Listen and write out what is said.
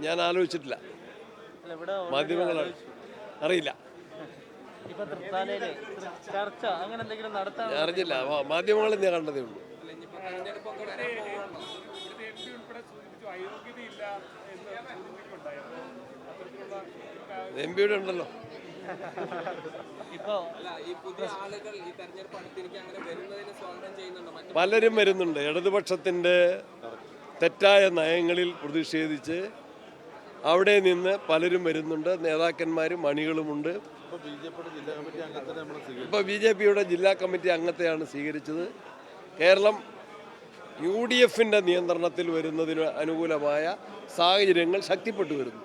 ഞാൻ ആലോചിച്ചിട്ടില്ല. മാധ്യമങ്ങളാണ്. അറിയില്ല. ഇപ്പൊ തൃത്താലയിൽ തൃ- അങ്ങനെ എന്തെങ്കിലും നടത്താൻ ഞാൻ അറിഞ്ഞില്ല. മാധ്യമങ്ങളിൽ ഞാൻ കണ്ടതേ ഉള്ളൂ. എം പിയുടെ ഉണ്ടല്ലോ. ഇപ്പൊ ഈ പുതിയ ഈ തെരഞ്ഞെടുപ്പ് അടുത്തിരിക്കെ അങ്ങനെ വരുന്നതിന് സ്വാഗതം ചെയ്യുന്നുണ്ടോ? മറ്റു പലരും വരുന്നുണ്ട്. ഇടതുപക്ഷത്തിന്റെ തെറ്റായ നയങ്ങളിൽ പ്രതിഷേധിച്ച് അവിടെ നിന്ന് പലരും വരുന്നുണ്ട്. നേതാക്കന്മാരും അണികളുമുണ്ട്. ഇപ്പോൾ ബി ജെ പിയുടെ ജില്ലാ കമ്മിറ്റി അംഗത്തെയാണ് സ്വീകരിച്ചത്. കേരളം യു ഡി എഫിന്റെ നിയന്ത്രണത്തിൽ വരുന്നതിന് അനുകൂലമായ സാഹചര്യങ്ങൾ ശക്തിപ്പെട്ടു വരുന്നു.